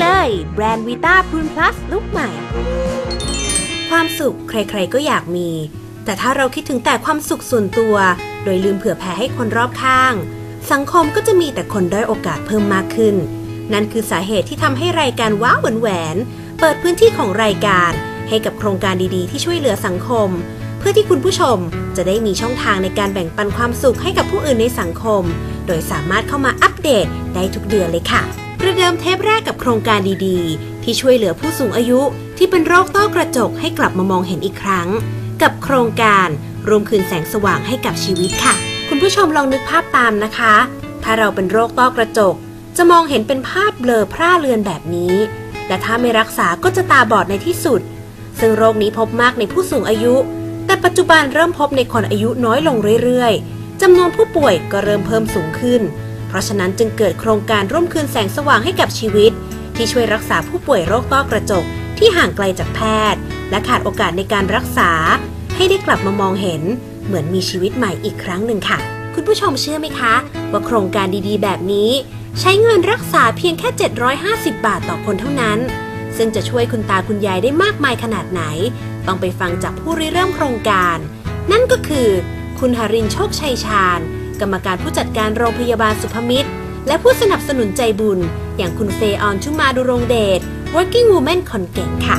เลยแบรนด์วีตาพรูนพลัสลุกใหม่ ความสุขใครๆก็อยากมี แต่ถ้าเราคิดถึงแต่ความสุขส่วนตัว โดยลืมเผื่อแผ่ให้คนรอบข้าง สังคมก็จะมีแต่คนด้อยโอกาสเพิ่มมากขึ้น นั่นคือสาเหตุที่ทำให้รายการว้าวแหวนแหวน เปิดพื้นที่ของรายการ ให้กับโครงการดีๆ ที่ช่วยเหลือสังคม เพื่อที่คุณผู้ชมจะได้มีช่องทางในการแบ่งปันความสุขให้กับผู้อื่นในสังคม โดยสามารถเข้ามาอัปเดตได้ทุกเดือนเลยค่ะ ประเดิมเทปแรกกับโครงการดีๆ ที่ช่วยเหลือผู้สูงอายุที่เป็นโรคต้อกระจกให้กลับมามองเห็นอีกครั้ง กับโครงการรวมคืนแสงสว่างให้กับชีวิตค่ะ คุณผู้ชมลองนึกภาพตามนะคะ ถ้าเราเป็นโรคต้อกระจก จะมองเห็นเป็นภาพเบลอพร่าเลือนแบบนี้และถ้าไม่รักษาก็จะตาบอดในที่สุด ซึ่งโรคนี้พบมากในผู้สูงอายุ แต่ปัจจุบันเริ่มพบในคนอายุน้อยลงเรื่อยๆจำนวนผู้ป่วยก็เริ่มเพิ่มสูงขึ้น ราะฉะนั้นจึงเกิดโครงการร่วมคืนแสงสว่างให้กับชีวิต ที่ช่วยรักษาผู้ป่วยโรคต้อกระจก ที่ห่างไกลจากแพทย์ และขาดโอกาสในการรักษา ให้ได้กลับมามองเห็น เหมือนมีชีวิตใหม่อีกครั้งหนึ่งค่ะ คุณผู้ชมเชื่อไหมคะ ว่าโครงการดีๆ แบบนี้ ใช้เงินรักษาเพียงแค่ 750 บาทต่อคนเท่านั้น ซึ่งจะช่วยคุณตาคุณยายได้มากมายขนาดไหน ต้องไปฟังจากผู้ริเริ่มโครงการ นั่นก็คือ คุณหรินโชคชัยชาญ กรรมการผู้จัดการโรงพยาบาลสุภมิตร และผู้สนับสนุนใจบุญ อย่างคุณเฟยออนชุมาดุรงเดช Working Woman คนเก่งค่ะ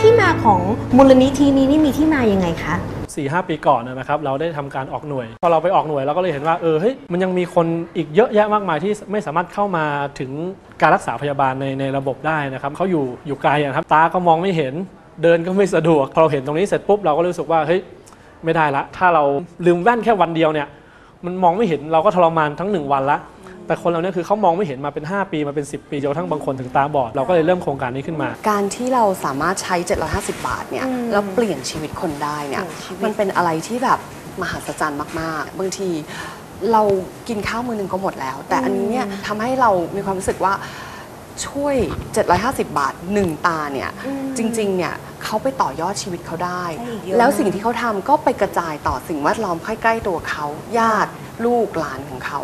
ที่มาของมูลนิธินี้นี่มีที่มายังไงคะ4ีหปีก่อนนะครับเราได้ทำการออกหน่วย พอเราไปออกหน่วยเราก็เลยเห็นว่าเออเฮ้ยมันยังมีคนอีกเยอะแยะมากมายที่ไม่สามารถเข้ามาถึงการรักษาพยาบาลในในระบบได้นะครับเขาอยู่อยู่ไกลอะครับตาก็มองไม่เห็นเดินก็ไม่สะดวก พอเราเห็นตรงนี้เสร็จปุ๊บเราก็รู้สึกว่าเฮ้ย ไม่ได้ละ ถ้าเราลืมแว่นแค่วันเดียวเนี่ย มันมองไม่เห็นเราก็ทรมานทั้ง 1 วันละ แต่คนเราเนี่ยคือเขามองไม่เห็นมาเป็น 5 ปีมาเป็น 10 ปีจนกระทั่งบางคนถึงตาบอด เราก็เลยเริ่มโครงการนี้ขึ้นมา การที่เราสามารถใช้ 750 บาทเนี่ยอืมแล้วเปลี่ยนชีวิตคนได้เนี่ยเปลี่ยนชีวิตมันเป็นอะไรที่แบบมหัศจรรย์มาก ๆ บางทีเรากินข้าวมือหนึงก็หมดแล้ว แต่อันนี้เนี่ยทำให้เรามีความรู้สึกว่าช่วย 750 บาทหนึ่งตาเนี่ย จริง ๆ เนี่ย เขาไปต่อยอดชีวิตเขาได้ได้อีกเยอะแล้วมากสิ่งที่เขาทำก็ไปกระจายต่อสิ่งแวดล้อมใกล้ๆตัวเขา ญาติ ลูกหลานของเขา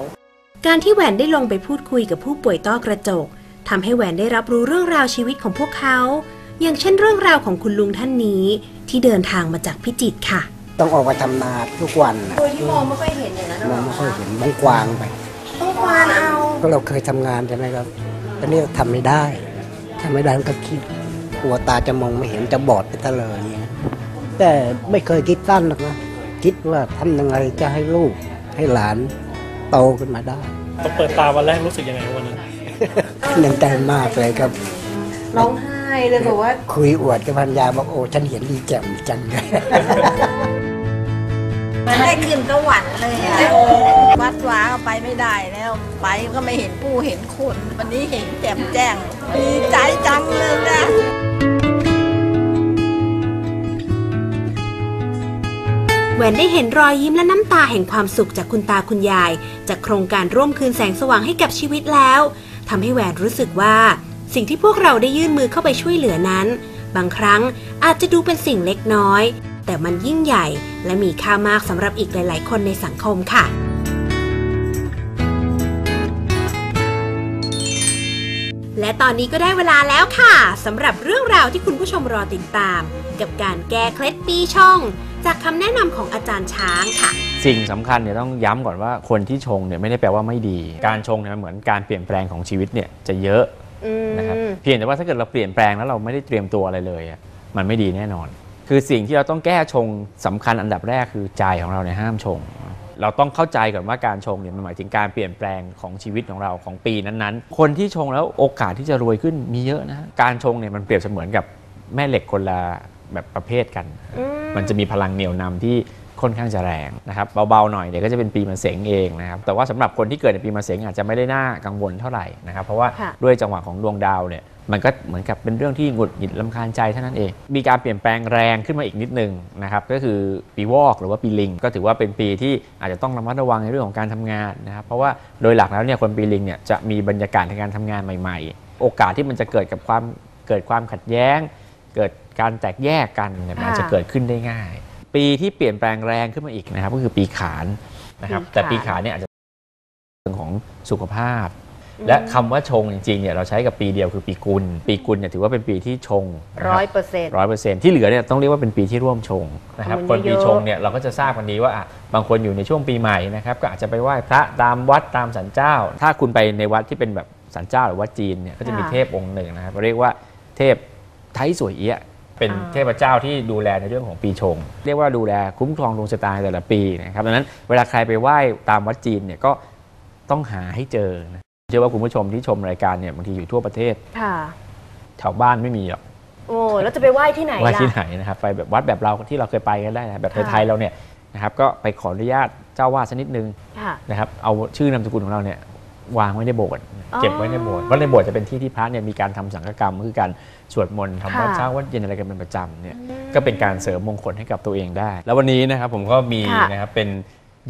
การที่แหวนได้ลงไปพูดคุยกับผู้ป่วยต้อกระจกทำให้แหวนได้รับรู้เรื่องราวชีวิตของพวกเขา อย่างเช่นเรื่องราวของคุณลุงท่านนี้ ที่เดินทางมาจากพิจิตรค่ะ ต้องออกไปทำนาทุกวันน่ะโดยที่มองไม่ค่อยเห็นอย่างนั้นมองไม่ค่อยเห็นมันกวางไปต้องควานเอาก็เราเคยทำงานใช่ไหมครับตอนนี้ทำไม่ได้ทำไม่ได้มันก็คิด กลัวตาจะมองไม่เห็นจะบอดไปตะเลยอย่างเงี้ยแต่ไม่เคยคิดสั้นหรอกนะคิดว่าทำยังไงจะให้ลูกให้หลานโตขึ้นมาได้พอเปิดตาวันแรกรู้สึกยังไงวันนั้นเน้นใจมากเลยครับร้องไห้เลยบอกว่า คุยอวดกับพันยาบอกโอ้ฉันเห็นดีแจ่มจังเลยมันได้ขึ้นสวรรค์เลยอะวัดวาก็ไปไม่ได้แล้ว ไปก็ไม่เห็นผู้เห็นคน วันนี้เห็นแจ่มแจ้งดีใจจังเลยนะ หวนได้เห็นรอยยิ้มและน้ำตาแห่งความสุขจากคุณตาคุณยาย จากโครงการร่วมคืนแสงสว่างให้กับชีวิตแล้วทำให้แหวนรู้สึกว่า สิ่งที่พวกเราได้ยื่นมือเข้าไปช่วยเหลือนั้น บางครั้งอาจจะดูเป็นสิ่งเล็กน้อย แต่มันยิ่งใหญ่ และมีค่ามากสำหรับอีกหลาย ๆ คนในสังคมค่ะ และตอนนี้ก็ได้เวลาแล้วค่ะสำหรับเรื่องราวที่คุณผู้ชมรอติดตาม กับการแก้เคล็ดปีช่อง จากคำแนะนำของอาจารย์ช้างค่ะ สิ่งสำคัญเนี่ยต้องย้ำก่อนว่าคนที่ชงเนี่ยไม่ได้แปลว่าไม่ดี การชงเนี่ยมันเหมือนการเปลี่ยนแปลงของชีวิตเนี่ยจะเยอะนะครับเพียงแต่ว่าถ้าเกิดเราเปลี่ยนแปลงแล้วเราไม่ได้เตรียมตัวอะไรเลยอะมันไม่ดีแน่นอน คือสิ่งที่เราต้องแก้ชงสำคัญอันดับแรกคือใจของเราเนี่ยห้ามชง เราต้องเข้าใจก่อนว่าการชงเนี่ยมันหมายถึงการเปลี่ยนแปลงของชีวิตของเราของปีนั้นๆ คนที่ชงแล้วโอกาสที่จะรวยขึ้นมีเยอะนะฮะการชงเนี่ยมันเปรียบเสมือนกับแม่เหล็กคนละแบบประเภทกัน มันจะมีพลังเหนี่ยวนำที่ ค่อนข้างจะแรงนะครับเบาๆหน่อยเดี๋ยวก็จะเป็นปีมะเสงเองนะครับแต่ว่าสำหรับคนที่เกิดในปีมะเสงอาจจะไม่ได้น่ากังวลเท่าไหร่นะครับเพราะว่าค่ะด้วยจังหวะของดวงดาวเนี่ยมันก็เหมือนกับเป็นเรื่องที่หงุดหงิดลำคาญใจเท่านั้นเอง มีการเปลี่ยนแปลงแรงขึ้นมาอีกนิดนึงนะครับก็คือปีวอกหรือว่าปีลิง ก็ถือว่าเป็นปีที่อาจจะต้องระมัดระวังในเรื่องของการทำงานนะครับเพราะว่าโดยหลักแล้วเนี่ยคนปีลิงเนี่ยจะมีบรรยากาศในการทำงานใหม่ๆ โอกาสที่มันจะเกิดกับความเกิดความขัดแย้ง เกิดการแตกแยกกันเนี่ยมันค่ะจะเกิดขึ้นได้ง่าย ปีที่เปลี่ยนแปลงแรงขึ้นมาอีกนะครับ ก็คือปีขานนะครับปีขานแต่ปีขานเนี่ยอาจจะเรื่องของสุขภาพ และคำว่าชงจริงๆเนี่ยเราใช้กับปีเดียวคือปีกุล ปีกุลเนี่ยถือว่าเป็นปีที่ชงนะคร้บอยเปอร์เซ็นต์ร้อยเปอร์เซ็นต์ที่เหลือเนี่ยต้องเรียกว่าเป็นปีที่ร่วมชงนะครับมันคนปีเยอะชงเนี่ยเราก็จะทราบกันดีว่าอะบางคนอยู่ในช่วงปีใหม่นะครับก็อาจจะไปไหว้พระตามวัดตามสันเจ้า ถ้าคุณไปในวัดที่เป็นแบบสันเจ้าหรือวัดจีนเนี่ยก็จะมีเทพองค์หนึ่งนะครับเรียกว่าเทพไทสวยเอียะ เป็นเทพเจ้าที่ดูแลในเรื่องของปีชง เรียกว่าดูแลคุ้มครองดวงชะตาในแต่ละปีนะครับดังนั้นเวลาใครไปไหว้ตามวัดจีนเนี่ยก็ต้องหาให้เจอนะเชื่อว่าคุณผู้ชมที่ชมรายการเนี่ยบางทีอยู่ทั่วประเทศค่ะแถวบ้านไม่มีหรอกโอ้แล้วจะไปไหว้ที่ไหนว่าล่ะที่ไหนนะครับไปแบบวัดแบบเราที่เราเคยไปกันได้นะแบบค่ะไทยๆเราเนี่ยนะครับก็ไปขออนุญาตเจ้าวาดสักนิดนึงค่ะนะครับเอาชื่อนามสกุลของเราเนี่ย วางไว้ในโบสถ์อ๋อเก็บไว้ในโบสถ์เพราะในโบสถ์จะเป็นที่ที่พระเนี่ยมีการทำสังฆกรรมคือการสวดมนต์ทำวัดค่ะเช้าวัดเย็นอะไรกันเป็นประจำเนี่ยก็เป็นการเสริมมงคลให้กับตัวเองได้ แล้ววันนี้นะครับผมก็มีค่ะนะครับเป็น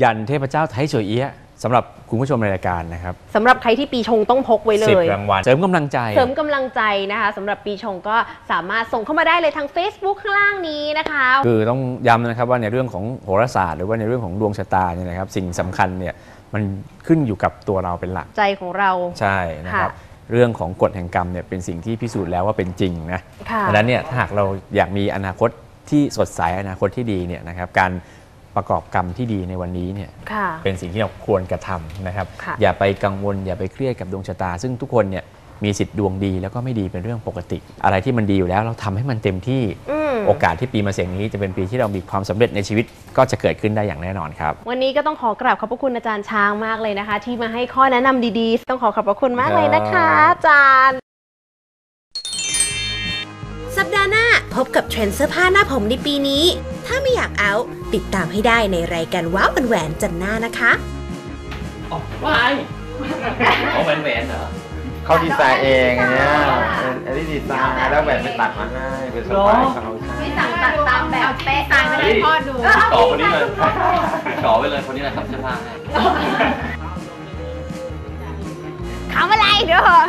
ยันเทพเจ้าไทยสวยเอี้ยะสำหรับคุณผู้ชมในรายการนะครับสำหรับใครที่ปีชงต้องพกไว้เลสิบยรางวัลเสริมกำลังใจ เสริมกำลังใจนะคะสำหรับปีชงก็สามารถส่งเข้ามาได้เลยทาง Facebook ข้างล่างนี้นะคะ คือต้องย้ำนะครับว่าในเรื่องของโหราศาสตร์ หรือว่าในเรื่องของดวงชะตาเนี่ยนะครับสิ่งสำคัญเนี่ย มันขึ้นอยู่กับตัวเราเป็นหลัก ใจของเรา ใช่นะครับค่ะเรื่องของกฎแห่งกรรมเนี่ยเป็นสิ่งที่พิสูจน์แล้วว่าเป็นจริงนะค่ะดังนั้นเนี่ยถ้าหากเราอยากมีอนาคตที่สดใสอนาคตที่ดีเนี่ยนะครับการประกอบกรรมที่ดีในวันนี้เนี่ยค่ะ เป็นสิ่งที่เราควรกระทำนะครับ ค่ะ อย่าไปกังวล อย่าไปเครียดกับดวงชะตา ซึ่งทุกคนเนี่ยมีสิทธิ์ดวงดีแล้วก็ไม่ดีเป็นเรื่องปกติ อะไรที่มันดีอยู่แล้วเราทำให้มันเต็มที่ อืม โอกาสที่ปีมาเสียงนี้จะเป็นปีที่เรามีความสำเร็จในชีวิตก็จะเกิดขึ้นได้อย่างแน่นอนครับ วันนี้ก็ต้องขอกราบขอบพระคุณอาจารย์ช้างมากเลยนะคะ ที่มาให้ข้อแนะนำดีๆ ต้องขอขอบพระคุณมากเลยนะคะอาจารย์ สัปดาห์หน้าพบกับเทรนด์เสื้อผ้าหน้าผมในปีนี้ ถ้าไม่อยากเอาติดตามให้ได้ในรายการว้าวแหวนจันทร์หน้านะคะเขาดีไซน์เองอันเนี้ยเป็นอันนี้ดีไซน์แล้วแบบไปตัดมาให้เป็นสไตล์เขาไม่ สั่งตัดตามแบบเป๊ะตายไม่ให้พ่อดูต่อคนนี้เลยต่อไปเลยคนนี้แหละทำเสื้อผ้าให้คำอะไรเด้อคน